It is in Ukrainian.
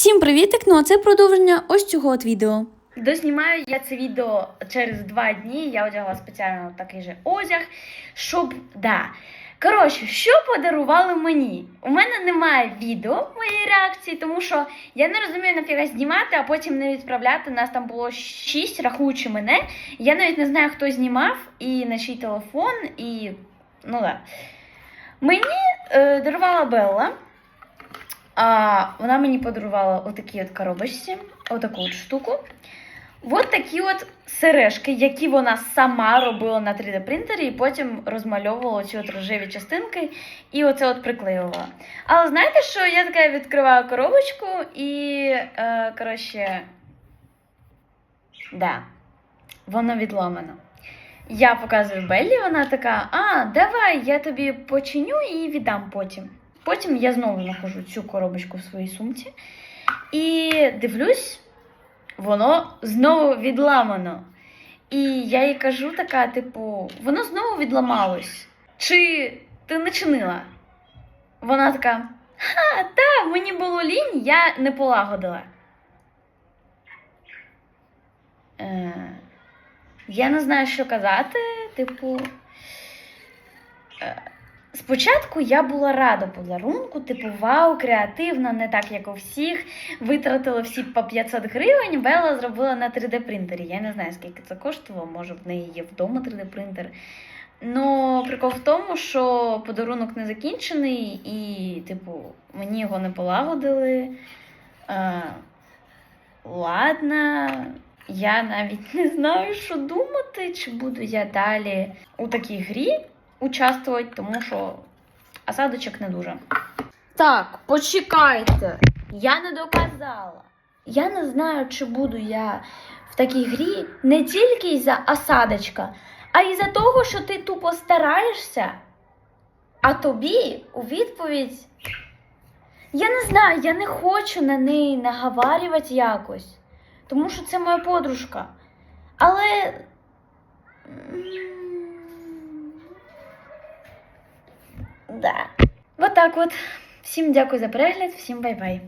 Всім привітик! Ну а це продовження ось цього от відео. Дознімаю я це відео через два дні. Я одягла спеціально такий же одяг, щоб. Да. Коротше, що подарували мені? У мене немає відео моєї реакції, тому що я не розумію нафіга знімати, а потім не відправляти. Нас там було шість, рахуючи мене. Я навіть не знаю, хто знімав і на чий телефон, і. Ну да. Мені е, дарувала Белла. А, вона мені подарувала отакі от коробочці, отаку от штуку. От такі от сережки, які вона сама робила на 3D принтері, і потім розмальовувала ці от рожеві частинки і оце от приклеювала. Але знаєте, що я така відкриваю коробочку і, е, коротше, да, воно відломано. Я показую Беллі, вона така: а, давай, я тобі починю і віддам потім. Потім я знову знаходжу цю коробочку в своїй сумці і дивлюсь, воно знову відламано. І я їй кажу така, типу, воно знову відламалось. Чи ти не чинила? Вона така: Ха, та, мені було лінь, я не полагодила. Е, я не знаю, що казати. Типу. Е, Спочатку я була рада подарунку, типу, вау, креативно, не так, як у всіх. Витратила всі по 500 гривень. Белла зробила на 3D принтері. Я не знаю, скільки це коштувало, може в неї є вдома 3D принтер. Ну, прикол в тому, що подарунок не закінчений, і, типу, мені його не полагодили. Е, ладно, я навіть не знаю, що думати, чи буду я далі у такій грі участвувати, тому що осадочок не дуже. Так, почекайте. Я не доказала. Я не знаю, чи буду я в такій грі не тільки із-за осадочка, а й за того, що ти тупо стараєшся, а тобі у відповідь. Я не знаю, я не хочу на неї наговарювати якось, тому що це моя подружка. Але. Да. Вот так вот. Всім дякую за перегляд, всім бай-бай.